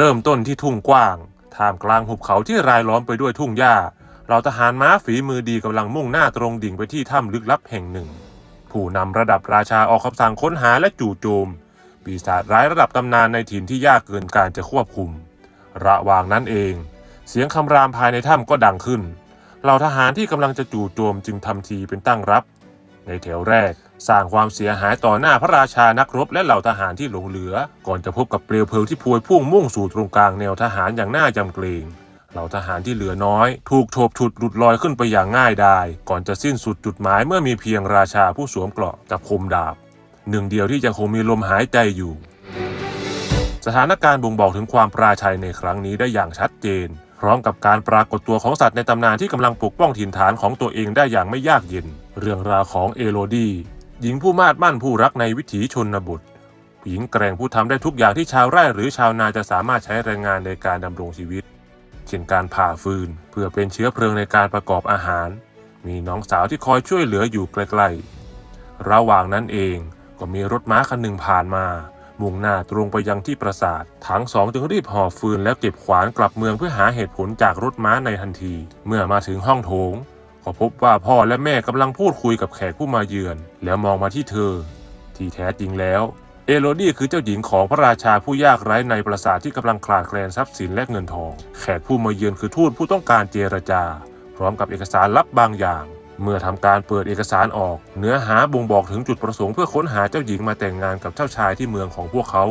เริ่มต้นที่ทุ่งกว้าง ท่ามกลางหุบเขาที่รายล้อมไปด้วยทุ่งหญ้า เราทหารม้าฝีมือดีกำลังมุ่งหน้าตรงดิ่งไปที่ถ้ำลึกลับแห่งหนึ่ง ผู้นำระดับราชาออกคำสั่งค้นหาและจู่โจม ปีศาจร้ายระดับตำนานในถิ่นที่ยากเกินการจะควบคุม ระหว่างนั้นเอง เสียงคำรามภายในถ้ำก็ดังขึ้น เหล่าทหารที่กำลังจะจู่โจมจึงทำทีเป็นตั้งรับ ในแถวแรก สร้างความเสียหายต่อหน้าพระราชานักรบและเหล่าทหารที่หลงเหลือ ก่อนจะพบกับเปลวเพลิงที่พวยพุ่งมุ่งสู่ตรงกลางแนวทหารอย่างน่ายำเกรงเหล่าทหารที่เหลือน้อย ถูกโฉบฉุดหลุดลอยขึ้นไปอย่างง่ายดาย ก่อนจะสิ้นสุดจุดหมายเมื่อมีเพียงราชาผู้สวมเกราะกับคมดาบ หนึ่งเดียวที่ยังคงมีลมหายใจอยู่ สถานการณ์บ่งบอกถึงความปราชัยในครั้งนี้ได้อย่างชัดเจน พร้อมกับการปรากฏตัวของสัตว์ในตำนานที่กำลังปกป้องถิ่นฐานของตัวเองได้อย่างไม่ยากเย็น เรื่องราวของเอโรดีหญิงผู้มาดมั่นผู้รักในวิถีชนบทหญิงแกร่งผู้ทำได้ทุกอย่างที่ชาวไร่หรือชาวนาจะสามารถใช้แรงงานในการดำรงชีวิต เช่นการผ่าฟืน เพื่อเป็นเชื้อเพลิงในการประกอบอาหาร มีน้องสาวที่คอยช่วยเหลืออยู่ใกล้ๆ ระหว่างนั้นเองก็มีรถม้าคันหนึ่งผ่านมา มุ่งหน้าตรงไปยังที่ปราสาท ทั้งสองจึงรีบห่อฟืนแล้วเก็บขวานกลับเมืองเพื่อหาเหตุผลจากรถม้าในทันที เมื่อมาถึงห้องโถง ก็พบว่าพ่อและแม่กำลังพูดคุยกับแขกผู้มาเยือน แล้วมองมาที่เธอ ที่แท้จริงแล้วเอโรดี้คือเจ้าหญิงของพระราชาผู้ยากไร้ในปราสาทที่กำลังขาดแคลนทรัพย์สินและเงินทอง แขกผู้มาเยือนคือทูตผู้ต้องการเจรจา พร้อมกับเอกสารลับบางอย่าง เมื่อทำการเปิดเอกสารออก เนื้อหาบ่งบอกถึงจุดประสงค์เพื่อค้นหาเจ้าหญิงมาแต่งงานกับเจ้าชายที่เมืองของพวกเขา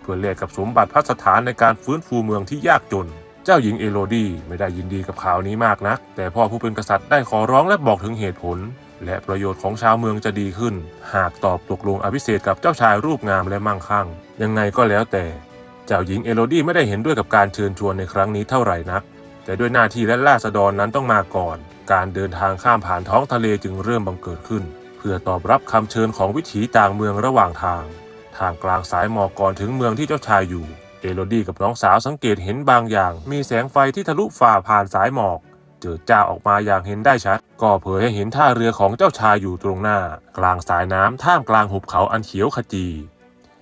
เพื่อแลกกับสมบัติพัสถานในการฟื้นฟูเมืองที่ยากจน เจ้าหญิงเอโรดีไม่ได้ยินดีกับข่าวนี้มากนัก แต่พ่อผู้เป็นกษัตริย์ได้ขอร้องและบอกถึงเหตุผล และประโยชน์ของชาวเมืองจะดีขึ้น หากตอบตกลงอภิเษกกับเจ้าชายรูปงามและมั่งคั่ง ยังไงก็แล้วแต่ เจ้าหญิงเอโรดีไม่ได้เห็นด้วยกับการเชิญชวนในครั้งนี้เท่าไหร่นัก แต่ด้วยหน้าที่และราษฎรนั้นต้องมาก่อน การเดินทางข้ามผ่านท้องทะเลจึงเริ่มบังเกิดขึ้น เพื่อตอบรับคำเชิญของวิถีต่างเมืองระหว่างทางท่ามกลางสายหมอกก่อนถึงเมืองที่เจ้าชายอยู่ เอโรดี้กับน้องสาวสังเกตเห็นบางอย่าง มีแสงไฟที่ทะลุฝ่าผ่านสายหมอก เจิดจ้าออกมาอย่างเห็นได้ชัด ก็เผยให้เห็นท่าเรือของเจ้าชายอยู่ตรงหน้า กลางสายน้ำท่ามกลางหุบเขาอันเขียวขจี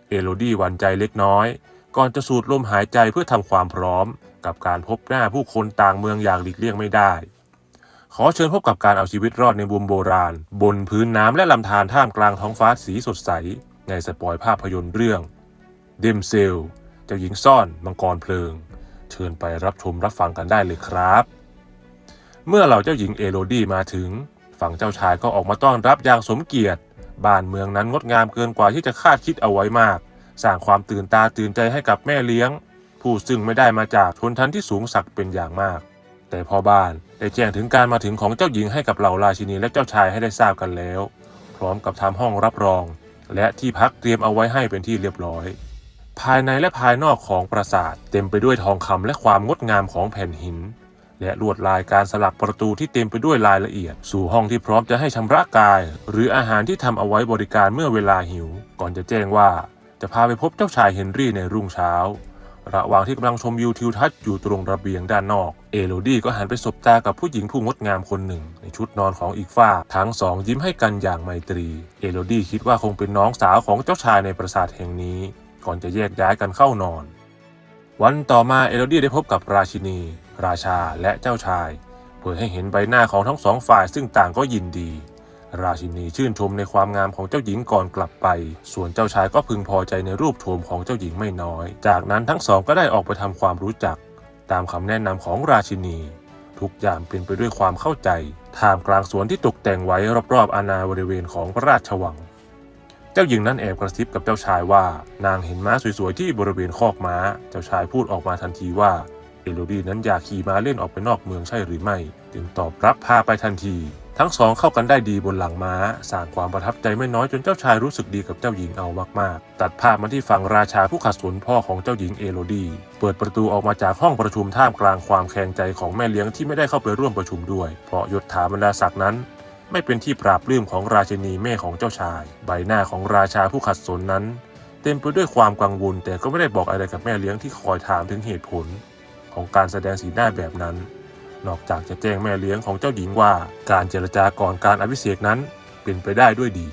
เอโรดี้หวั่นใจเล็กน้อย ก่อนจะสูดลมหายใจเพื่อทำความพร้อม กับการพบหน้าผู้คนต่างเมืองอย่างหลีกเลี่ยงไม่ได้ ขอเชิญพบกับการเอาชีวิตรอดในบุมโบราณ บนพื้นน้ำและลำธารท่ามกลางท้องฟ้าสีสดใส ในสปอยภาพยนตร์เรื่องเดมเซลเจ้าหญิงซ่อนมังกรเพลิง เชิญไปรับชมรับฟังกันได้เลยครับ เมื่อเหล่าเจ้าหญิงเอโรดี้มาถึง ฝั่งเจ้าชายก็ออกมาต้อนรับอย่างสมเกียรติ บ้านเมืองนั้นงดงามเกินกว่าที่จะคาดคิดเอาไว้มาก สร้างความตื่นตาตื่นใจให้กับแม่เลี้ยง ผู้ซึ่งไม่ได้มาจากชนชั้นที่สูงสักเป็นอย่างมาก แต่พ่อบ้านได้แจ้งถึงการมาถึงของเจ้าหญิงให้กับเหล่าราชินีและเจ้าชายให้ได้ทราบกันแล้ว พร้อมกับทำห้องรับรอง และที่พักเตรียมเอาไว้ให้เป็นที่เรียบร้อย ภายในและภายนอกของปราสาทเต็มไปด้วยทองคำและความงดงามของแผ่นหิน และลวดลายการสลักประตูที่เต็มไปด้วยรายละเอียด สู่ห้องที่พร้อมจะให้ชำระกาย หรืออาหารที่ทำเอาไว้บริการเมื่อเวลาหิว ก่อนจะแจ้งว่าจะพาไปพบเจ้าชายเฮนรี่ในรุ่งเช้า ระหว่างที่กำลังชมวิวทิวทัศน์อยู่ตรงระเบียงด้านนอก เอโรดี้ก็หันไปสบตากับผู้หญิงผู้งดงามคนหนึ่ง ในชุดนอนของอีกฝ้า ทั้งสองยิ้มให้กันอย่างไมตรี เอโรดี้คิดว่าคงเป็นน้องสาวของเจ้าชายในปราสาทแห่งนี้ ก่อนจะแยกย้ายกันเข้านอน วันต่อมาเอโรดี้ได้พบกับราชินี ราชาและเจ้าชายเพื่อให้เห็นใบหน้าของทั้งสองฝ่ายซึ่งต่างก็ยินดี ราชินีชื่นชมในความงามของเจ้าหญิงก่อนกลับไป ส่วนเจ้าชายก็พึงพอใจในรูปโฉมของเจ้าหญิงไม่น้อย จากนั้นทั้งสองก็ได้ออกไปทำความรู้จัก ตามคำแนะนำของราชินี ทุกอย่างเป็นไปด้วยความเข้าใจท่ามกลางสวนที่ตกแต่งไว้รอบๆอาณาบริเวณของพระราชวัง เจ้าหญิงนั้นแอบกระซิบกับเจ้าชายว่า นางเห็นม้าสวยๆที่บริเวณคอกม้า เจ้าชายพูดออกมาทันทีว่าเอโรดี้นั้นอยากขี่ม้าเล่นออกไปนอกเมืองใช่หรือไม่ จึงตอบรับพาไปทันที ทั้งสองเข้ากันได้ดีบนหลังม้าสร้างความประทับใจไม่น้อยจนเจ้าชายรู้สึกดีกับเจ้าหญิงเอามากๆ ตัดภาพมาที่ฝั่งราชาผู้ขัดสนพ่อของเจ้าหญิงเอโรดี เปิดประตูออกมาจากห้องประชุมท่ามกลางความแข็งใจของแม่เลี้ยงที่ไม่ได้เข้าไปร่วมประชุมด้วย เพราะยศถาบรรดาศักดิ์นั้น ไม่เป็นที่ปราบปลื้มของราชินีแม่ของเจ้าชาย ใบหน้าของราชาผู้ขัดสนนั้น เต็มไปด้วยความกังวลแต่ก็ไม่ได้บอกอะไรกับแม่เลี้ยงที่คอยถามถึงเหตุผล ของการแสดงสีหน้าแบบนั้น นอกจากจะแจ้งแม่เลี้ยงของเจ้าหญิงว่าการเจรจาก่อนการอภิเษกนั้นเป็นไปได้ด้วยดี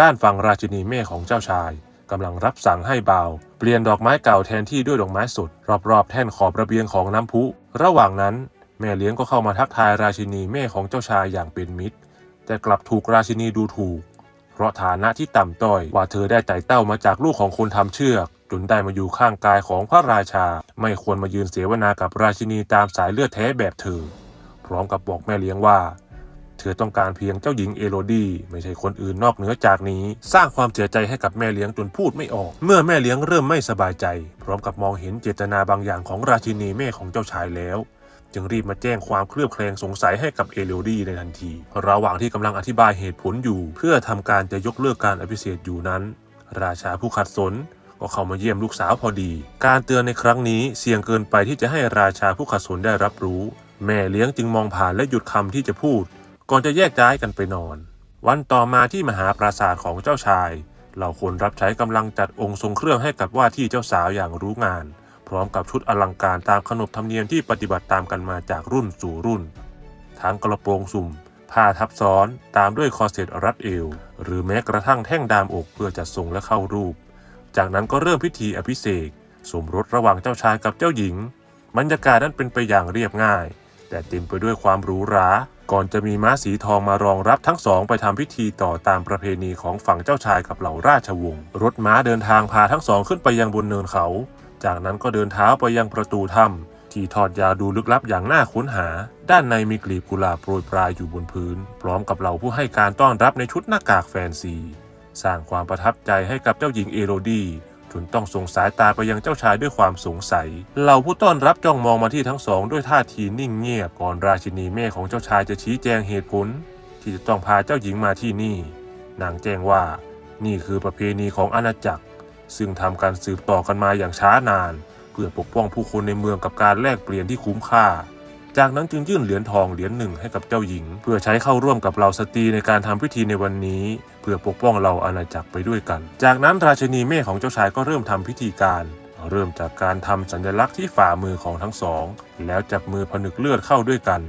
ด้านฝั่งราชินีแม่ของเจ้าชายกำลังรับสั่งให้บ่าว เปลี่ยนดอกไม้เก่าแทนที่ด้วยดอกไม้สดรอบๆ แท่นขอบระเบียงของน้ำพุ ระหว่างนั้นแม่เลี้ยงก็เข้ามาทักทายราชินีแม่ของเจ้าชายอย่างเป็นมิตร แต่กลับถูกราชินีดูถูก เพราะฐานะที่ต่ำต้อยว่าเธอได้ไต่เต้ามาจากลูกของคนทำเชือก จนได้มาอยู่ข้างกายของพระราชา ไม่ควรมายืนเสวนากับราชินีตามสายเลือดแท้แบบเธอ พร้อมกับบอกแม่เลี้ยงว่า เธอต้องการเพียงเจ้าหญิงเอโรดีไม่ใช่คนอื่นนอกเหนือจากนี้ สร้างความเสียใจให้กับแม่เลี้ยงจนพูดไม่ออก เมื่อแม่เลี้ยงเริ่มไม่สบายใจ พร้อมกับมองเห็นเจตนาบางอย่างของราชินีแม่ของเจ้าชายแล้วจึงรีบมาแจ้งความเคลือบแคลงสงสัยให้กับเอโรดีในทันที ระหว่างที่กำลังอธิบายเหตุผลอยู่ เพื่อทำการจะยกเลิกการอภิเษกอยู่นั้น ราชาผู้ขัดสน ก็เข้ามาเยี่ยมลูกสาวพอดี การเตือนในครั้งนี้เสี่ยงเกินไปที่จะให้ราชาผู้ขัดสนได้รับรู้ แม่เลี้ยงจึงมองผ่านและหยุดคำที่จะพูด ก่อนจะแยกย้ายกันไปนอน วันต่อมาที่มหาปราสาทของเจ้าชายเหล่าคนรับใช้กำลังจัดองค์ทรงเครื่องให้กับว่าที่เจ้าสาวอย่างรู้งาน พร้อมกับชุดอลังการตามขนบธรรมเนียมที่ปฏิบัติตามกันมาจากรุ่นสู่รุ่น ทั้งกระโปรงสุ่ม ผ้าทับซ้อนตามด้วยคอร์เซตรัดเอว หรือแม้กระทั่งแท่งดามอกเพื่อจัดทรงและเข้ารูป จากนั้นก็เริ่มพิธีอภิเษกสมรสระหว่างเจ้าชายกับเจ้าหญิง บรรยากาศนั้นเป็นไปอย่างเรียบง่าย แต่เต็มไปด้วยความหรูหรา ก่อนจะมีม้าสีทองมารองรับทั้งสองไปทำพิธีต่อตามประเพณีของฝั่งเจ้าชายกับเหล่าราชวงศ์ รถม้าเดินทางพาทั้งสองขึ้นไปยังบนเนินเขา จากนั้นก็เดินเท้าไปยังประตูถ้ำที่ทอดยาวดูลึกลับอย่างน่าค้นหา ด้านในมีกลีบกุหลาบโปรยปลายอยู่บนพื้น พร้อมกับเหล่าผู้ให้การต้อนรับในชุดหน้ากากแฟนซี สร้างความประทับใจให้กับเจ้าหญิงเอโรดีจนต้องส่งสายตาไปยังเจ้าชายด้วยความสงสัย เหล่าผู้ต้อนรับจ้องมองมาที่ทั้งสองด้วยท่าทีนิ่งเงียบก่อนราชินีแม่ของเจ้าชายจะชี้แจงเหตุผล ที่จะต้องพาเจ้าหญิงมาที่นี่ นางแจ้งว่า นี่คือประเพณีของอาณาจักร ซึ่งทำการสืบต่อกันมาอย่างช้านาน เพื่อปกป้องผู้คนในเมืองกับการแลกเปลี่ยนที่คุ้มค่า จากนั้นจึงยื่นเหรียญทองเหรียญหนึ่งให้กับเจ้าหญิง เพื่อใช้เข้าร่วมกับเหล่าสตรีในการทำพิธีในวันนี้ เพื่อปกป้องเราอาณาจักรไปด้วยกัน จากนั้นราชินีแม่ของเจ้าชายก็เริ่มทำพิธีการเริ่มจากการทำสัญลักษณ์ที่ฝ่ามือของทั้งสอง แล้วจับมือผนึกเลือดเข้าด้วยกัน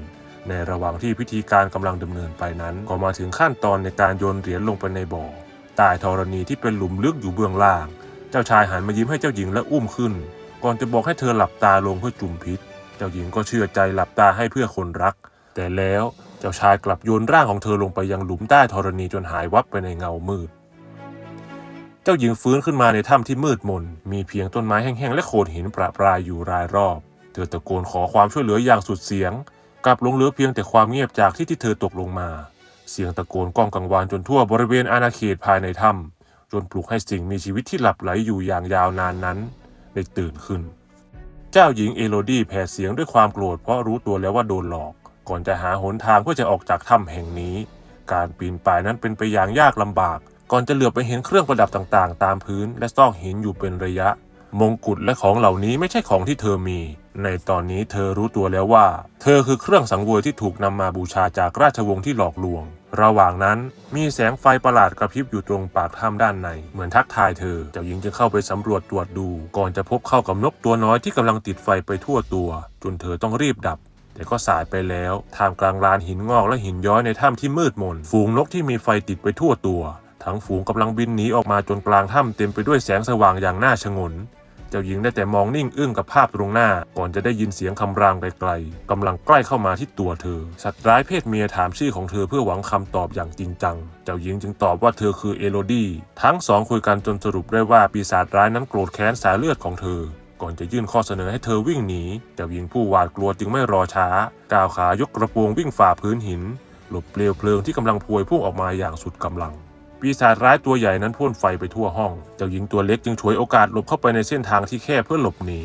ในระหว่างที่พิธีการกำลังดำเนินไปนั้น ก็มาถึงขั้นตอนในการโยนเหรียญลงไปในบ่อใต้ธรณีที่เป็นหลุมลึกอยู่เบื้องล่าง เจ้าชายหันมายิ้มให้เจ้าหญิงและอุ้มขึ้น ก่อนจะบอกให้เธอหลับตาลงเพื่อจุ่มพิษ เจ้าหญิงก็เชื่อใจหลับตาให้เพื่อคนรัก แต่แล้ว จ้าชายกลับโยนร่างของเธอลงไปยังหลุมใต้ธรณีจนหายวับไปในเงามืด เจ้าหญิงฟื้นขึ้นมาในถ้ำที่มืดมน มีเพียงต้นไม้แห้งๆและโขดหินประปรายอยู่รายรอบ เธอตะโกนขอความช่วยเหลืออย่างสุดเสียง กลับลงเหลือเพียงแต่ความเงียบจากที่ที่เธอตกลงมา เสียงตะโกนก้องกังวานจนทั่วบริเวณอาณาเขตภายในถ้ำจนปลุกให้สิ่งมีชีวิตที่หลับไหลอยู่อย่างยาวนานนั้นได้ตื่นขึ้น เจ้าหญิงเอโรดี้แผ่เสียงด้วยความโกรธเพราะรู้ตัวแล้วว่าโดนหลอก ก่อนจะหาหนทางเพื่อจะออกจากถ้ำแห่งนี้ การปีนป่ายนั้นเป็นไปอย่างยากลำบาก ก่อนจะเหลือไปเห็นเครื่องประดับต่างๆ ตามพื้นและซอกหินอยู่เป็นระยะ มงกุฎและของเหล่านี้ไม่ใช่ของที่เธอมี ในตอนนี้เธอรู้ตัวแล้วว่า เธอคือเครื่องสังเวยที่ถูกนำมาบูชาจากราชวงศ์ที่หลอกลวง ระหว่างนั้นมีแสงไฟประหลาดกระพริบอยู่ตรงปากถ้ำด้านใน เหมือนทักทายเธอ เจ้าหญิงจึงเข้าไปสำรวจตรวจดู ก่อนจะพบเข้ากับนกตัวน้อยที่กำลังติดไฟไปทั่วตัว จนเธอต้องรีบดับ แต่ก็สายไปแล้วท่ามกลางลานหินงอกและหินย้อยในถ้ำที่มืดมน ฝูงนกที่มีไฟติดไปทั่วตัว ทั้งฝูงกำลังบินหนีออกมาจนกลางถ้ำเต็มไปด้วยแสงสว่างอย่างน่าชงน เจ้าหญิงได้แต่มองนิ่งอึ้งกับภาพตรงหน้า ก่อนจะได้ยินเสียงคำรามไกลๆกำลังใกล้เข้ามาที่ตัวเธอ สัตว์ร้ายเพศเมียถามชื่อของเธอเพื่อหวังคำตอบอย่างจริงจัง เจ้าหญิงจึงตอบว่าเธอคือเอโรดีทั้งสองคุยกันจนสรุปได้ว่าปีศาจร้ายนั้นโกรธแค้นสายเลือดของเธอ ก่อนจะยื่นข้อเสนอให้เธอวิ่งหนีเจ้าหญิงผู้หวาดกลัวจึงไม่รอช้า ก้าวขายกกระโปรงวิ่งฝ่าพื้นหิน หลบเปลวเพลิงที่กำลังพวยพุ่งออกมาอย่างสุดกำลัง ปีศาจร้ายตัวใหญ่นั้นพ่นไฟไปทั่วห้อง เจ้าหญิงตัวเล็กจึงฉวยโอกาสหลบเข้าไปในเส้นทางที่แคบเพื่อหลบหนี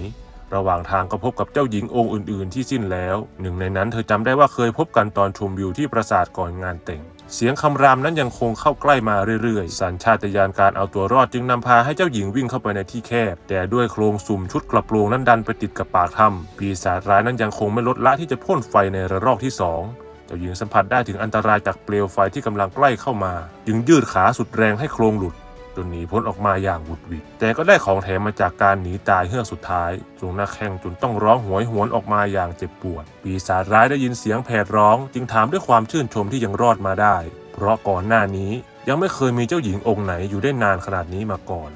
ระหว่างทางก็พบกับเจ้าหญิงองค์อื่น ๆ ที่สิ้นแล้ว หนึ่งในนั้นเธอจำได้ว่าเคยพบกันตอนชมวิวที่ปราสาทก่อนงานแต่ง เสียงคำรามนั้นยังคงเข้าใกล้มาเรื่อยๆ สัญชาตญาณการเอาตัวรอดจึงนำพาให้เจ้าหญิงวิ่งเข้าไปในที่แคบ แต่ด้วยโครงสุ่มชุดกระโปรงนั้นดันไปติดกับปากถ้ำปีศาจร้ายนั้นยังคงไม่ลดละที่จะพ่นไฟในระลอกที่สองเจ้าหญิงสัมผัสได้ถึงอันตรายจากเปลวไฟที่กำลังใกล้เข้ามา จึงยืดขาสุดแรงให้โครงหลุด นหนีพ้นออกมาอย่างหวุดหวิดแต่ก็ได้ของแถมมาจากการหนีตายเฮือกสุดท้ายจงหน้าแข้งจนต้องร้องหวยหวนออกมาอย่างเจ็บปวด ปีศาจร้ายได้ยินเสียงแผดร้อง จึงถามด้วยความชื่นชมที่ยังรอดมาได้ เพราะก่อนหน้านี้ยังไม่เคยมีเจ้าหญิงองค์ไหนอยู่ได้นานขนาดนี้มาก่อน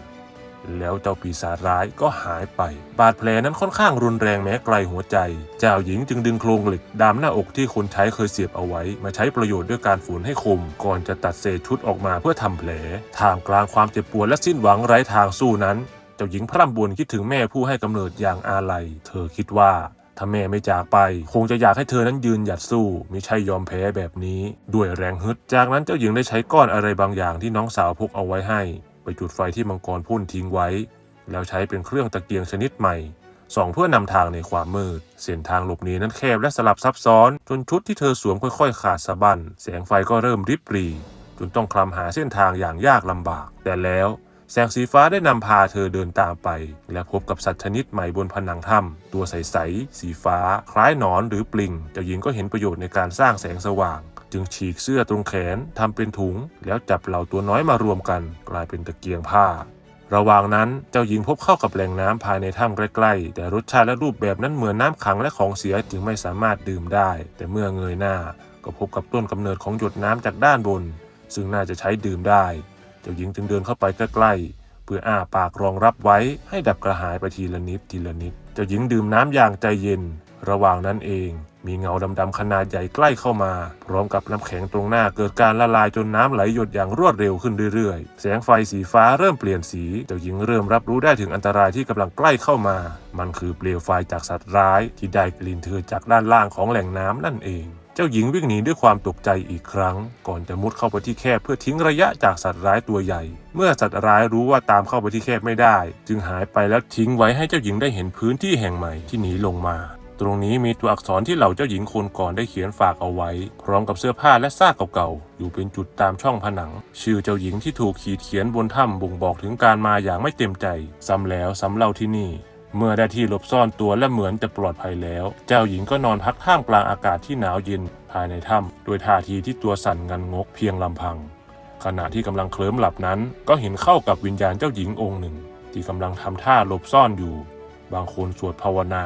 แล้วเจ้าปีศาจร้ายก็หายไป บาดแผลนั้นค่อนข้างรุนแรงแม้ไกลหัวใจ เจ้าหญิงจึงดึงโครงเหล็กดามหน้าอกที่คนใช้เคยเสียบเอาไว้ มาใช้ประโยชน์ด้วยการฝืนให้คม ก่อนจะตัดเศษชุดออกมาเพื่อทำแผลท่ามกลางความเจ็บปวดและสิ้นหวังไร้ทางสู้นั้น เจ้าหญิงพร่ำบ่นคิดถึงแม่ผู้ให้กำเนิดอย่างอาลัย เธอคิดว่าถ้าแม่ไม่จากไป คงจะอยากให้เธอนั้นยืนหยัดสู้ม่ใช่ยอมแพ้แบบนี้ ด้วยแรงฮึด จากนั้นเจ้าหญิงได้ใช้ก้อนอะไรบางอย่างที่น้องสาวพกเอาไว้ให้ ไปจุดไฟที่มังกรพ่นทิ้งไว้ แล้วใช้เป็นเครื่องตะเกียงชนิดใหม่ส่องเพื่อนำทางในความมืด เส้นทางหลบหนีนั้นแคบและสลับซับซ้อน จนชุดที่เธอสวมค่อยๆ ขาดสะบั้นแสงไฟก็เริ่มริบหรีจนต้องคลำหาเส้นทางอย่างยากลำบาก แต่แล้วแสงสีฟ้าได้นำพาเธอเดินตามไป และพบกับสัตว์ชนิดใหม่บนผนังถ้ำตัวใสๆสีฟ้า คล้ายหนอนหรือปลิงเจ้าหญิงก็เห็นประโยชน์ในการสร้างแสงสว่าง จึงฉีกเสื้อตรงแขนทำเป็นถุง แล้วจับเหล่าตัวน้อยมารวมกัน กลายเป็นตะเกียงผ้า ระหว่างนั้นเจ้าหญิงพบเข้ากับแหล่งน้ำภายในถ้ำใกล้ๆ แต่รสชาติและรูปแบบนั้นเหมือนน้ำขังและของเสียจึงไม่สามารถดื่มได้ แต่เมื่อเงยหน้า ก็พบกับต้นกำเนิดของหยดน้ำจากด้านบน ซึ่งน่าจะใช้ดื่มได้ เจ้าหญิงจึงเดินเข้าไปใกล้ๆเพื่ออ้าปากรองรับไว้ให้ดับกระหายไปทีละนิดทีละนิด เจ้าหญิงดื่มน้ำอย่างใจเย็น ระหว่างนั้นเอง มีเงาดำๆขนาดใหญ่ใกล้เข้ามา พร้อมกับน้ำแข็งตรงหน้าเกิดการละลายจนน้ำไหลหยดอย่างรวดเร็วขึ้นเรื่อยๆ แสงไฟสีฟ้าเริ่มเปลี่ยนสี เจ้าหญิงเริ่มรับรู้ได้ถึงอันตรายที่กำลังใกล้เข้ามา มันคือเปลวไฟจากสัตว์ร้าย ที่ได้กลิ่นเธอจากด้านล่างของแหล่งน้ำนั่นเองเจ้าหญิงวิ่งหนีด้วยความตกใจอีกครั้ง ก่อนจะมุดเข้าไปที่แคบเพื่อทิ้งระยะจากสัตว์ร้ายตัวใหญ่ เมื่อสัตว์ร้ายรู้ว่าตามเข้าไปที่แคบไม่ได้ จึงหายไปแล้วทิ้งไว้ให้เจ้าหญิงได้เห็นพื้นที่แห่งใหม่ที่หนีลงมา ตรงนี้มีตัวอักษรที่เหล่าเจ้าหญิงคนก่อนได้เขียนฝากเอาไว้ พร้อมกับเสื้อผ้าและซากเก่าๆ อยู่เป็นจุดตามช่องผนัง ชื่อเจ้าหญิงที่ถูกขีดเขียนบนถ้ำบ่งบอกถึงการมาอย่างไม่เต็มใจ ซ้ำแล้วซ้ำเล่าที่นี่ เมื่อได้ที่หลบซ่อนตัวและเหมือนจะปลอดภัยแล้ว เจ้าหญิงก็นอนพักท่ามกลางอากาศที่หนาวเย็นภายในถ้ำโดยท่าทีที่ตัวสั่นงันงกเพียงลำพัง ขณะที่กำลังเคลิ้มหลับนั้น ก็เห็นเข้ากับวิญญาณเจ้าหญิงองค์หนึ่ง ที่กำลังทำท่าหลบซ่อนอยู่ บางคนสวดภาวนา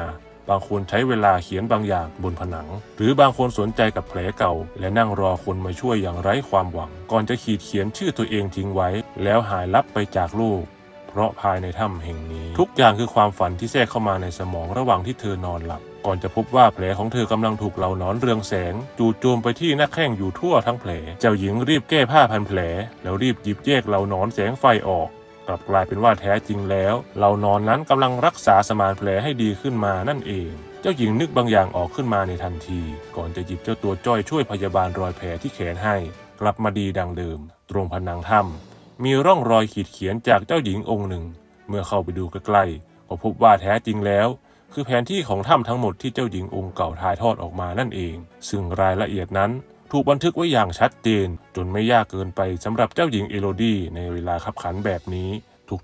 บางคนใช้เวลาเขียนบางอย่างบนผนัง หรือบางคนสนใจกับแผลเก่า และนั่งรอคนมาช่วยอย่างไร้ความหวัง ก่อนจะขีดเขียนชื่อตัวเองทิ้งไว้ แล้วหายลับไปจากโลกเพราะภายในถ้ำแห่งนี้ ทุกอย่างคือความฝันที่แทรกเข้ามาในสมองระหว่างที่เธอนอนหลับ ก่อนจะพบว่าแผลของเธอกำลังถูกเหล่านอนเรืองแสง จู่โจมไปที่หน้าแข้งอยู่ทั่วทั้งแผล เจ้าหญิงรีบแก้ผ้าพันแผล แล้วรีบหยิบแยกเหล่านอนแสงไฟออก กลับกลายเป็นว่าแท้จริงแล้วเหล่านอนนั้นกำลังรักษาสมานแผลให้ดีขึ้นมานั่นเอง เจ้าหญิงนึกบางอย่างออกขึ้นมาในทันที ก่อนจะหยิบเจ้าตัวจ้อยช่วยพยาบาลรอยแผลที่แขนให้ กลับมาดีดังเดิม ตรงผนังถ้ำมีร่องรอยขีดเขียนจากเจ้าหญิงองค์หนึ่ง เมื่อเข้าไปดูใกล้ๆก็พบว่าแท้จริงแล้วคือแผนที่ของถ้ำทั้งหมดที่เจ้าหญิงองค์เก่าถ่ายทอดออกมานั่นเอง ซึ่งรายละเอียดนั้น ถูกบันทึกไว้อย่างชัดเจน จนไม่ยากเกินไปสำหรับเจ้าหญิงเอโรดี้ในเวลาขับขันแบบนี้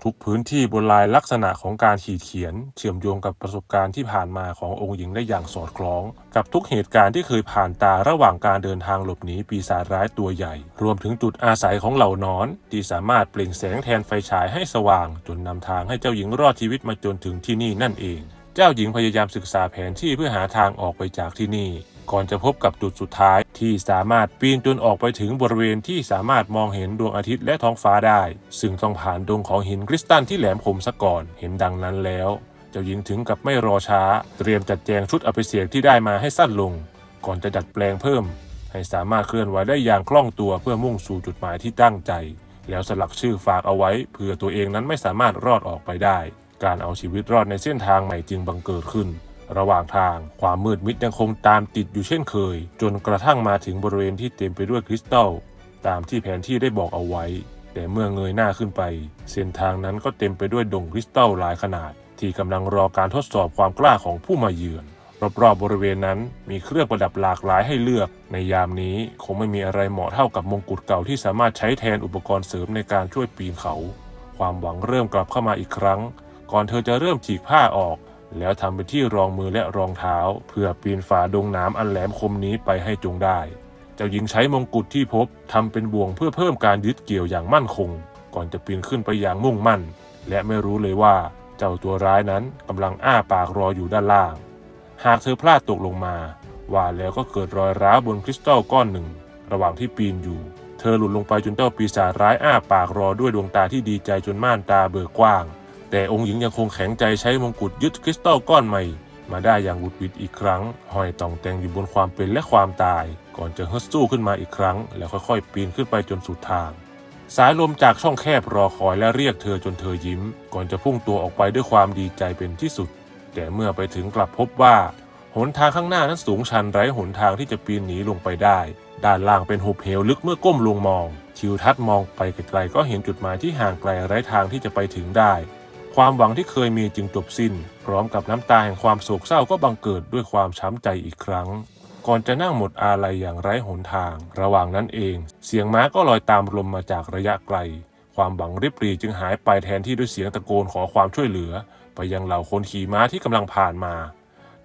ทุกๆพื้นที่บนลายลักษณะของการขีดเขียน เชื่อมโยงกับประสบการณ์ที่ผ่านมาขององค์หญิงได้อย่างสอดคล้อง กับทุกเหตุการณ์ที่เคยผ่านตาระหว่างการเดินทางหลบหนีปีศาจร้ายตัวใหญ่ รวมถึงจุดอาศัยของเหล่านอน ที่สามารถเปล่งแสงแทนไฟฉายให้สว่าง จนนำทางให้เจ้าหญิงรอดชีวิตมาจนถึงที่นี่นั่นเอง เจ้าหญิงพยายามศึกษาแผนที่เพื่อหาทางออกไปจากที่นี่ ก่อนจะพบกับจุดสุดท้ายที่สามารถปีนจนออกไปถึงบริเวณที่สามารถมองเห็นดวงอาทิตย์และท้องฟ้าได้ ซึ่งต้องผ่านดงของหินคริสตัลที่แหลมคมซะก่อนเห็นดังนั้นแล้วเจ้าหญิงถึงกับไม่รอช้า เตรียมจัดแจงชุดอภิเษกที่ได้มาให้สั้นลง ก่อนจะดัดแปลงเพิ่ม ให้สามารถเคลื่อนไหวได้อย่างคล่องตัวเพื่อมุ่งสู่จุดหมายที่ตั้งใจ แล้วสลักชื่อฝากเอาไว้เพื่อตัวเองนั้นไม่สามารถรอดออกไปได้ การเอาชีวิตรอดในเส้นทางใหม่จึงบังเกิดขึ้น ระหว่างทางความมืดมิดยังคงตามติดอยู่เช่นเคย จนกระทั่งมาถึงบริเวณที่เต็มไปด้วยคริสตัลตามที่แผนที่ได้บอกเอาไว้ แต่เมื่อเงยหน้าขึ้นไป เส้นทางนั้นก็เต็มไปด้วยดงคริสตัลหลายขนาด ที่กำลังรอการทดสอบความกล้าของผู้มาเยือนรอบๆบริเวณนั้นมีเครื่องประดับหลากหลายให้เลือก ในยามนี้คงไม่มีอะไรเหมาะเท่ากับมงกุฎเก่าที่สามารถใช้แทนอุปกรณ์เสริมในการช่วยปีนเขา ความหวังเริ่มกลับเข้ามาอีกครั้ง ก่อนเธอจะเริ่มฉีกผ้าออก แล้วทำเป็นที่รองมือและรองเท้า เพื่อปีนฝ่าดงน้ำอันแหลมคมนี้ไปให้จงได้ เจ้าหญิงใช้มงกุฎที่พบทำเป็นบ่วงเพื่อเพิ่มการยึดเกี่ยวอย่างมั่นคง ก่อนจะปีนขึ้นไปอย่างมุ่งมั่น และไม่รู้เลยว่าเจ้าตัวร้ายนั้นกำลังอ้าปากรออยู่ด้านล่าง หากเธอพลาดตกลงมา ว่าแล้วก็เกิดรอยร้าวบนคริสตัลก้อนหนึ่ง ระหว่างที่ปีนอยู่ เธอหลุดลงไปจนเจ้าปีศาจร้ายอ้าปากรอด้วยดวงตาที่ดีใจจนม่านตาเบิกกว้าง แต่องค์หญิงยังคงแข็งใจใช้มงกุฎยึดคริสตัลก้อนใหม่ มาได้อย่างบุดวิดอีกครั้ง ห้อยต่องแต่งอยู่บนความเป็นและความตาย ก่อนจะฮึดสู้ขึ้นมาอีกครั้ง แล้วค่อยๆ ปีนขึ้นไปจนสุดทาง สายลมจากช่องแคบรอคอยและเรียกเธอจนเธอยิ้ม ก่อนจะพุ่งตัวออกไปด้วยความดีใจเป็นที่สุด แต่เมื่อไปถึงกลับพบว่าหนทางข้างหน้านั้นสูงชันไร้หนทางที่จะปีนหนีลงไปได้ ด้านล่างเป็นหุบเหวลึกเมื่อก้มลงมอง ทิวทัศน์มองไปไกลๆก็เห็นจุดหมายที่ห่างไกลไร้ทางที่จะไปถึงได้ ความหวังที่เคยมีจึงจบสิ้น พร้อมกับน้ำตาแห่งความโศกเศร้าก็บังเกิดด้วยความช้ำใจอีกครั้ง ก่อนจะนั่งหมดอาลัยอย่างไร้หนทาง ระหว่างนั้นเอง เสียงม้าก็ลอยตามลมมาจากระยะไกล ความหวังริบรีจึงหายไปแทนที่ด้วยเสียงตะโกนขอความช่วยเหลือ ไปยังเหล่าคนขี่ม้าที่กำลังผ่านมา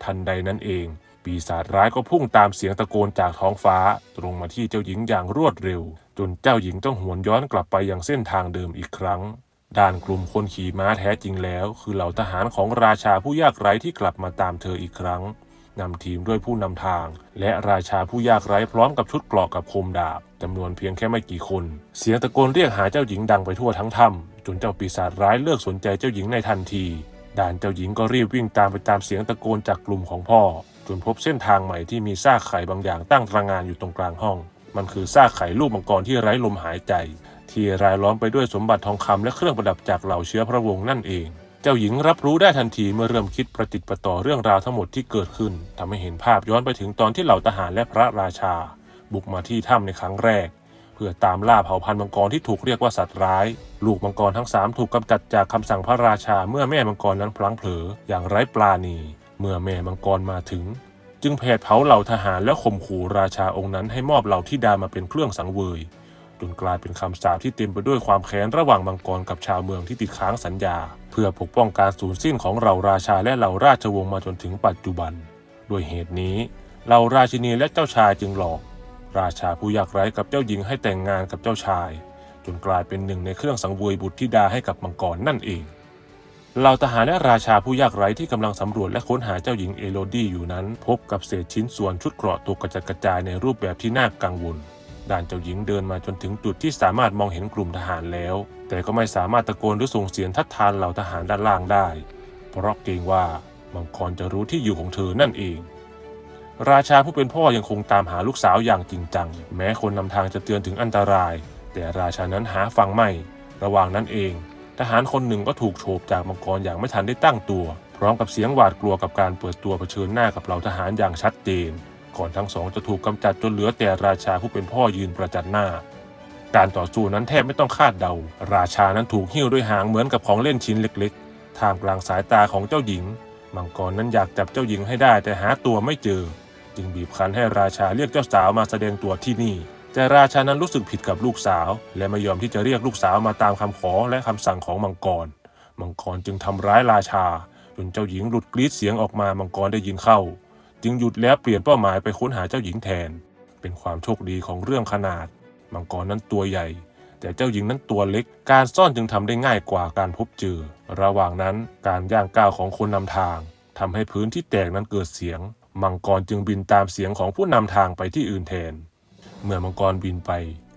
ทันใดนั้นเอง ปีศาจร้ายก็พุ่งตามเสียงตะโกนจากท้องฟ้า ตรงมาที่เจ้าหญิงอย่างรวดเร็ว จนเจ้าหญิงต้องหวนย้อนกลับไปยังเส้นทางเดิมอีกครั้ง ด้านกลุ่มคนขี่ม้าแท้จริงแล้ว คือเหล่าทหารของราชาผู้ยากไร้ที่กลับมาตามเธออีกครั้งนำทีมด้วยผู้นำทาง และราชาผู้ยากไร้พร้อมกับชุดเกราะกับคมดาบจำนวนเพียงแค่ไม่กี่คน เสียงตะโกนเรียกหาเจ้าหญิงดังไปทั่วทั้งถ้ำจนเจ้าปีศาจร้ายเลิกสนใจเจ้าหญิงในทันทีด่านเจ้าหญิงก็รีบวิ่งตามไปตามเสียงตะโกนจากกลุ่มของพ่อ จนพบเส้นทางใหม่ที่มีซากไข่บางอย่างตั้งระงานอยู่ตรงกลางห้อง มันคือซากไข่ลูกมังกรที่ไร้ลมหายใจ ที่รายล้อมไปด้วยสมบัติทองคำและเครื่องประดับจากเหล่าเชื้อพระวงศ์นั่นเอง เจ้าหญิงรับรู้ได้ทันทีเมื่อเริ่มคิดประติดประต่อเรื่องราวทั้งหมดที่เกิดขึ้นทำให้เห็นภาพย้อนไปถึงตอนที่เหล่าทหารและพระราชา บุกมาที่ถ้ำในครั้งแรก เพื่อตามล่าเผ่าพันธุ์มังกรที่ถูกเรียกว่าสัตว์ร้าย ลูกมังกรทั้งสามถูกกำจัดจากคำสั่งพระราชาเมื่อแม่มังกรนั้นพลั้งเผลออย่างไร้ปราณีเมื่อแม่มังกรมาถึง จึงแผดเผาเหล่าทหารและข่มขู่ราชาองค์นั้นให้มอบเหล่าที่ดามาเป็นเครื่องสังเวย จนกลายเป็นคำสาปที่เต็มไปด้วยความแค้นระหว่างมังกรกับชาวเมืองที่ติดค้างสัญญา เพื่อปกป้องการสูญสิ้นของเหล่าราชาและเหล่าราชวงศ์มาจนถึงปัจจุบัน ด้วยเหตุนี้เหล่าราชินีและเจ้าชายจึงหลอก ราชาผู้ยากไร้กับเจ้าหญิงให้แต่งงานกับเจ้าชาย จนกลายเป็นหนึ่งในเครื่องสังเวยบุตรธิดาให้กับมังกรนั่นเองเหล่าทหารและราชาผู้ยากไร้ที่กำลังสำรวจและค้นหาเจ้าหญิงเอโลดี้อยู่นั้น พบกับเศษชิ้นส่วนชุดเกราะตกกระจัดกระจายในรูปแบบที่น่ากังวล ด้านเจ้าหญิงเดินมาจนถึงจุดที่สามารถมองเห็นกลุ่มทหารแล้ว แต่ก็ไม่สามารถตะโกนหรือส่งเสียงทัดทานเหล่าทหารด้านล่างได้ เพราะเกรงว่ามังกรจะรู้ที่อยู่ของเธอนั่นเอง ราชาผู้เป็นพ่อยังคงตามหาลูกสาวอย่างจริงจัง แม้คนนำทางจะเตือนถึงอันตราย แต่ราชานั้นหาฟังไม่ ระหว่างนั้นเอง ทหารคนหนึ่งก็ถูกโฉบจากมังกรอย่างไม่ทันได้ตั้งตัว พร้อมกับเสียงหวาดกลัวกับการเปิดตัวเผชิญหน้ากับเหล่าทหารอย่างชัดเจน ก่อนทั้งสองจะถูกกำจัดจนเหลือแต่ราชาผู้เป็นพ่อยืนประจันหน้า การต่อสู้นั้นแทบไม่ต้องคาดเดา ราชานั้นถูกหิ้วด้วยหางเหมือนกับของเล่นชิ้นเล็กๆ ท่ามกลางสายตาของเจ้าหญิง มังกรนั้นอยากจับเจ้าหญิงให้ได้แต่หาตัวไม่เจอ จึงบีบคั้นให้ราชาเรียกเจ้าสาวมาแสดงตัวที่นี่ แต่ราชานั้นรู้สึกผิดกับลูกสาว และไม่ยอมที่จะเรียกลูกสาวมาตามคำขอและคำสั่งของมังกร มังกรจึงทำร้ายราชา จนเจ้าหญิงหลุดกรีดเสียงออกมามังกรได้ยินเข้า จึงหยุดแล้วเปลี่ยนเป้าหมายไปค้นหาเจ้าหญิงแทน เป็นความโชคดีของเรื่องขนาด มังกรนั้นตัวใหญ่ แต่เจ้าหญิงนั้นตัวเล็ก การซ่อนจึงทำได้ง่ายกว่าการพบเจอ ระหว่างนั้นการย่างก้าวของคนนำทางทำให้พื้นที่แตกนั้นเกิดเสียง มังกรจึงบินตามเสียงของผู้นำทางไปที่อื่นแทน เมื่อมังกรบินไป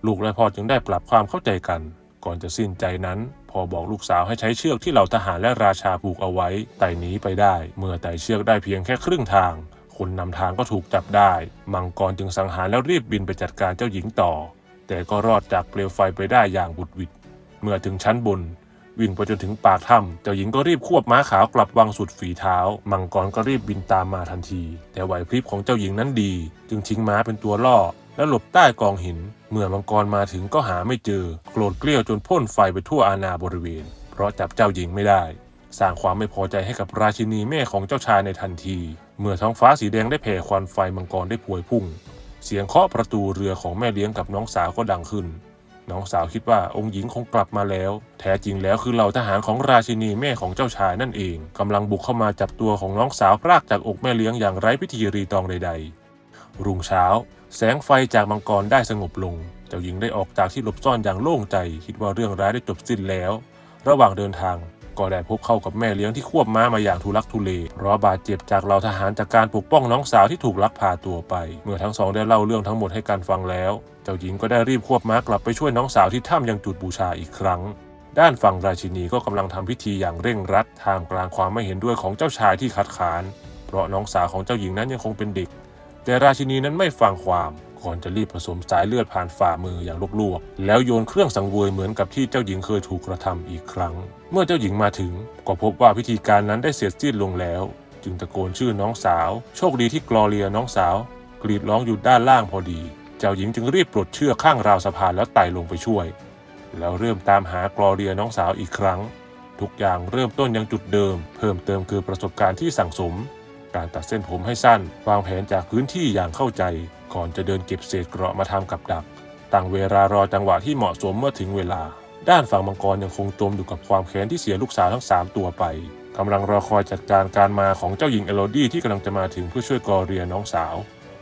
ลูกและพ่อจึงได้ปรับความเข้าใจกัน ก่อนจะสิ้นใจนั้นพอบอกลูกสาวให้ใช้เชือกที่เหล่าทหารและราชาผูกเอาไว้ไต่หนีไปได้ เมื่อไต่เชือกได้เพียงแค่ครึ่งทาง คนนำทางก็ถูกจับได้ มังกรจึงสังหารแล้วรีบบินไปจัดการเจ้าหญิงต่อ แต่ก็รอดจากเปลวไฟไปได้อย่างบุดวิดเมื่อถึงชั้นบน วิ่งไปจนถึงปากถ้ำเจ้าหญิงก็รีบควบม้าขาวกลับวังสุดฝีเท้า มังกรก็รีบบินตามมาทันที แต่ไหวพริบของเจ้าหญิงนั้นดี จึงทิ้งม้าเป็นตัวล่อ และหลบใต้กองหิน เมื่อมังกรมาถึงก็หาไม่เจอ โกรธเกลี้ยวจนพ่นไฟไปทั่วอาณาบริเวณ เพราะจับเจ้าหญิงไม่ได้ สร้างความไม่พอใจให้กับราชินีแม่ของเจ้าชายในทันที เมื่อท้องฟ้าสีแดงได้แผ่ควันไฟมังกรได้พวยพุ่ง เสียงเคาะประตูเรือของแม่เลี้ยงกับน้องสาวก็ดังขึ้น น้องสาวคิดว่าองค์หญิงคงกลับมาแล้ว แท้จริงแล้วคือเหล่าทหารของราชินีแม่ของเจ้าชายนั่นเองกำลังบุกเข้ามาจับตัวของน้องสาวพรากจากอกแม่เลี้ยงอย่างไร้พิธีรีตองใด ๆ รุ่งเช้า แสงไฟจากมังกรได้สงบลง เจ้าหญิงได้ออกจากที่หลบซ่อนอย่างโล่งใจ คิดว่าเรื่องร้ายได้จบสิ้นแล้ว ระหว่างเดินทาง ก็ได้พบเข้ากับแม่เลี้ยงที่ควบม้ามาอย่างทุลักทุเลเพราะบาดเจ็บจากเหล่าทหารจากการปกป้องน้องสาวที่ถูกลักพาตัวไป เมื่อทั้งสองได้เล่าเรื่องทั้งหมดให้กันฟังแล้ว เจ้าหญิงก็ได้รีบควบม้ากลับไปช่วยน้องสาวที่ถ้ำยังจุดบูชาอีกครั้งด้านฝั่งราชินีก็กำลังทำพิธีอย่างเร่งรัดท่ามกลางความไม่เห็นด้วยของเจ้าชายที่คัดค้าน เพราะน้องสาวของเจ้าหญิงนั้นยังคงเป็นเด็ก แต่ราชินีนั้นไม่ฟังความ ก่อนจะรีบผสมสายเลือดผ่านฝ่ามืออย่างลวกๆแล้วโยนเครื่องสังเวยเหมือนกับที่เจ้าหญิงเคยถูกกระทำอีกครั้ง เมื่อเจ้าหญิงมาถึง ก็พบว่าพิธีการนั้นได้เสร็จสิ้นลงแล้ว จึงตะโกนชื่อน้องสาว โชคดีที่กลอเรียน้องสาว กรีดร้องอยู่ด้านล่างพอดี เจ้าหญิงจึงรีบปลดเชือกข้างราวสะพานแล้วไต่ลงไปช่วย แล้วเริ่มตามหากลอเรียน้องสาวอีกครั้ง ทุกอย่างเริ่มต้นยังจุดเดิม เพิ่มเติมคือประสบการณ์ที่สั่งสม การตัดเส้นผมให้สั้น วางแผนจากพื้นที่อย่างเข้าใจ ก่อนจะเดินเก็บเศษเกราะมาทำกับดัก ตั้งเวลารอจังหวะที่เหมาะสมเมื่อถึงเวลา ด้านฝั่งมังกรยังคงจมอยู่กับความแค้นที่เสียลูกสาวทั้ง 3 ตัวไปกำลังรอคอยจัดการการมาของเจ้าหญิงเอโรดี้ที่กำลังจะมาถึงเพื่อช่วยกอเรียน้องสาว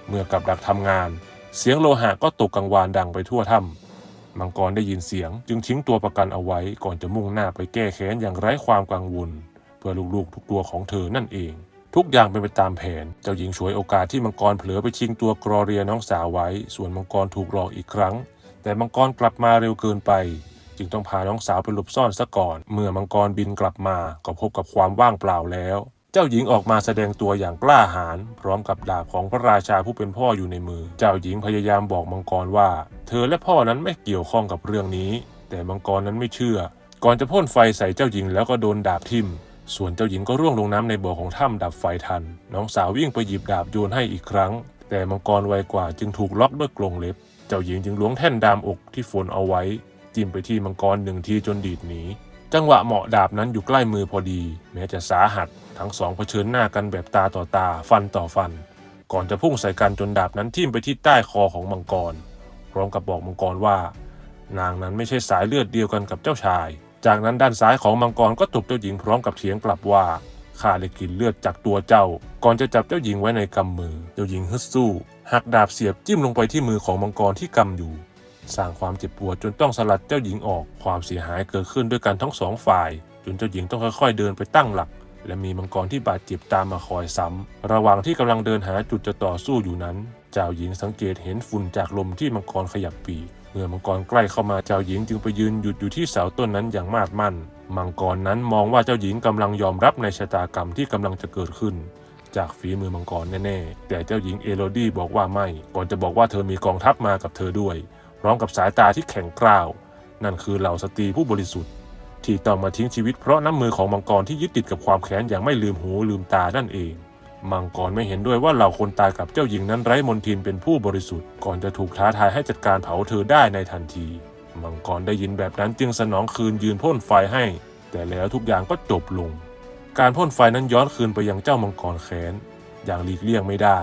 เมื่อกับดักทำงาน เสียงโลหะก็ตกกังวานดังไปทั่วถ้ำมังกรได้ยินเสียง จึงทิ้งตัวประกันเอาไว้ก่อนจะมุ่งหน้าไปแก้แค้นอย่างไร้ความกังวล เพื่อลูกๆทุกตัวของเธอนั่นเอง ทุกอย่างเป็นไปตามแผน เจ้าหญิงฉวยโอกาสที่มังกรเผลอไปชิงตัวกรอเรียน้องสาวไว้ ส่วนมังกรถูกหลอกอีกครั้ง แต่มังกรกลับมาเร็วเกินไป จึงต้องพาน้องสาวไปหลบซ่อนซะก่อน เมื่อมังกรบินกลับมาก็พบกับความว่างเปล่าแล้ว เจ้าหญิงออกมาแสดงตัวอย่างกล้าหาญพร้อมกับดาบของพระราชาผู้เป็นพ่ออยู่ในมือ เจ้าหญิงพยายามบอกมังกรว่า เธอและพ่อนั้นไม่เกี่ยวข้องกับเรื่องนี้ แต่มังกรนั้นไม่เชื่อ ก่อนจะพ่นไฟใส่เจ้าหญิงแล้วก็โดนดาบทิ่ม ส่วนเจ้าหญิงก็ร่วงลงน้ำในบ่อของถ้ำดับไฟทัน น้องสาววิ่งไปหยิบดาบโยนให้อีกครั้ง แต่มังกรไวกว่าจึงถูกล็อกด้วยกรงเล็บ เจ้าหญิงจึงล้วงแท่นดามอกที่ฝนเอาไว้ จิ้มไปที่มังกรหนึ่งทีจนดีดหนี จังหวะเหมาะดาบนั้นอยู่ใกล้มือพอดี แม้จะสาหัส ทั้งสองเผชิญหน้ากันแบบตาต่อตาฟันต่อฟัน ก่อนจะพุ่งใส่กันจนดาบนั้นทิ่มไปที่ใต้คอของมังกร พร้อมกับบอกมังกรว่า นางนั้นไม่ใช่สายเลือดเดียวกันกับเจ้าชาย จากนั้นด้านซ้ายของมังกรก็ตบเจ้าหญิงพร้อมกับเถียงกลับว่าข้าได้กินเลือดจากตัวเจ้า ก่อนจะจับเจ้าหญิงไว้ในกำมือ เจ้าหญิงฮึดสู้หักดาบเสียบจิ้มลงไปที่มือของมังกรที่กำอยู่ สร้างความเจ็บปวดจนต้องสลัดเจ้าหญิงออกความเสียหายเกิดขึ้นด้วยกันทั้งสองฝ่าย จนเจ้าหญิงต้องค่อยๆเดินไปตั้งหลัก และมีมังกรที่บาดเจ็บตามมาคอยซ้ำระหว่างที่กำลังเดินหาจุดจะต่อสู้อยู่นั้น เจ้าหญิงสังเกตเห็นฝุ่นจากลมที่มังกรขยับปีก เมื่อมังกรใกล้เข้ามาเจ้าหญิงจึงไปยืนหยุดอยู่ที่เสาต้นนั้นอย่างมาดมั่น มังกรนั้นมองว่าเจ้าหญิงกำลังยอมรับในชะตากรรมที่กำลังจะเกิดขึ้น จากฝีมือมังกรแน่ๆ แต่เจ้าหญิงเอโรดี้บอกว่าไม่ ก่อนจะบอกว่าเธอมีกองทัพมากับเธอด้วย พร้อมกับสายตาที่แข็งกร้าว นั่นคือเหล่าสตรีผู้บริสุทธิ์ ที่ต้องมาทิ้งชีวิตเพราะน้ำมือของมังกรที่ยึดติดกับความแค้นอย่างไม่ลืมหูลืมตานั่นเอง มังกรไม่เห็นด้วยว่าเหล่าคนตายกับเจ้าหญิงนั้นไร้มนทินเป็นผู้บริสุทธิ์ ก่อนจะถูกท้าทายให้จัดการเผาเธอได้ในทันที มังกรได้ยินแบบนั้นจึงสนองคืนยืนพ่นไฟให้ แต่แล้วทุกอย่างก็จบลง การพ่นไฟนั้นย้อนคืนไปยังเจ้ามังกรแค้นอย่างหลีกเลี่ยงไม่ได้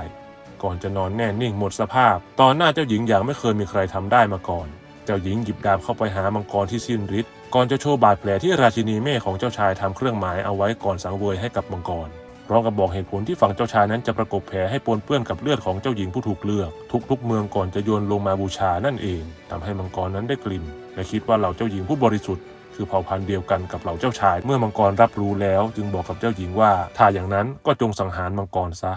ก่อนจะนอนแน่นิ่งหมดสภาพ ตอนหน้าเจ้าหญิงอย่างไม่เคยมีใครทำได้มาก่อน เจ้าหญิงหยิบดาบเข้าไปหามังกรที่สิ้นฤทธิ์ก่อนจะโชว์บาดแผลที่ราชินีแม่ของเจ้าชายทำเครื่องหมายเอาไว้ก่อนสังเวยให้กับมังกร ร้อมกับบอกเหตุผลที่ฝั่งเจ้าชายนั้นจะประกบแผลให้ปนเปื้อนกับเลือดของเจ้าหญิงผู้ถูกเลือก ทุกๆเมืองก่อนจะโยนลงมาบูชานั่นเองทำให้มังกรนั้นได้กลิ่น และคิดว่าเหล่าเจ้าหญิงผู้บริสุทธิ์คือเผ่าพันธุ์เดียวกันกับเหล่าเจ้าชาย เมื่อมังกรรับรู้แล้ว จึงบอกกับเจ้าหญิงว่าถ้าอย่างนั้นก็จงสังหารมังกรซะ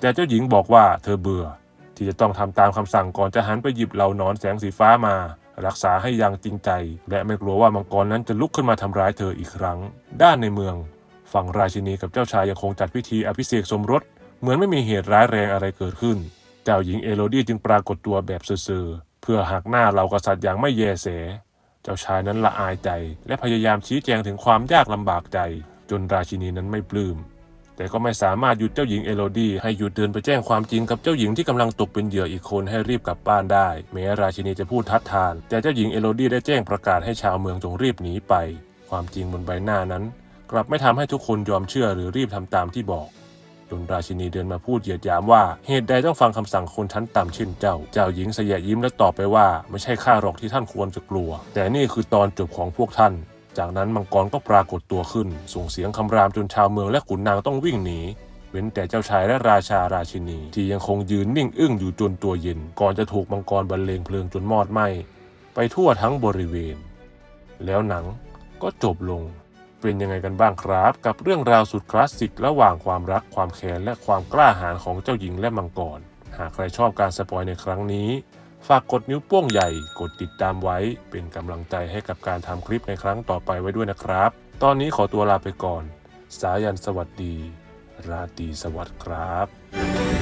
แต่เจ้าหญิงบอกว่าเธอเบื่อ ที่จะต้องทำตามคำสั่งก่อนจะหันไปหยิบเหล่าหนอนแสงสีฟ้ามารักษาให้อย่างจริงใจ และไม่กลัวว่ามังกรนั้นจะลุกขึ้นมาทำร้ายเธออีกครั้ง ด้านในเมือง ฝั่งราชินีกับเจ้าชายยังคงจัดพิธีอภิเษกสมรส เหมือนไม่มีเหตุร้ายแรงอะไรเกิดขึ้น เจ้าหญิงเอโรดี้จึงปรากฏตัวแบบเซ่อเพื่อหักหน้าเหล่ากษัตริย์อย่างไม่แยแสเจ้าชายนั้นละอายใจ และพยายามชี้แจงถึงความยากลำบากใจ จนราชินีนั้นไม่ปลื้ม แต่ก็ไม่สามารถหยุดเจ้าหญิงเอโรดี้ให้หยุดเดินไปแจ้งความจริงกับเจ้าหญิงที่กำลังตกเป็นเหยื่ออีกคนให้รีบกลับบ้านได้ แม้ราชินีจะพูดทัดทาน แต่เจ้าหญิงเอโรดี้ได้แจ้งประกาศให้ชาวเมืองจงรีบหนีไป ความจริงบนใบหน้านั้น กลับไม่ทำให้ทุกคนยอมเชื่อหรือรีบทำตามที่บอกจนราชินีเดินมาพูดเหยียดหยามว่าเหตุใดต้องฟังคำสั่งคนชั้นต่ำเช่นเจ้า เจ้าหญิงสยะยิ้มและตอบไปว่า ไม่ใช่ข้าหรอกที่ท่านควรจะกลัว แต่นี่คือตอนจบของพวกท่าน จากนั้นมังกรก็ปรากฏตัวขึ้น ส่งเสียงคำรามจนชาวเมืองและขุนนางต้องวิ่งหนีเว้นแต่เจ้าชายและราชาราชินี ที่ยังคงยืนนิ่งอึ้งอยู่จนตัวเย็น ก่อนจะถูกมังกรบรรเลงเพลิงจนมอดไหม้ไปทั่วทั้งบริเวณ แล้วหนังก็จบลง เป็นยังไงกันบ้างครับ กับเรื่องราวสุดคลาสสิกระหว่างความรักความแค้นและความกล้าหาญของเจ้าหญิงและมังกร หากใครชอบการสปอยในครั้งนี้ ฝากกดนิ้วโป้งใหญ่กดติดตามไว้ เป็นกำลังใจให้กับการทำคลิปในครั้งต่อไปไว้ด้วยนะครับ ตอนนี้ขอตัวลาไปก่อน สายันสวัสดี ราตรีสวัสดิ์ครับ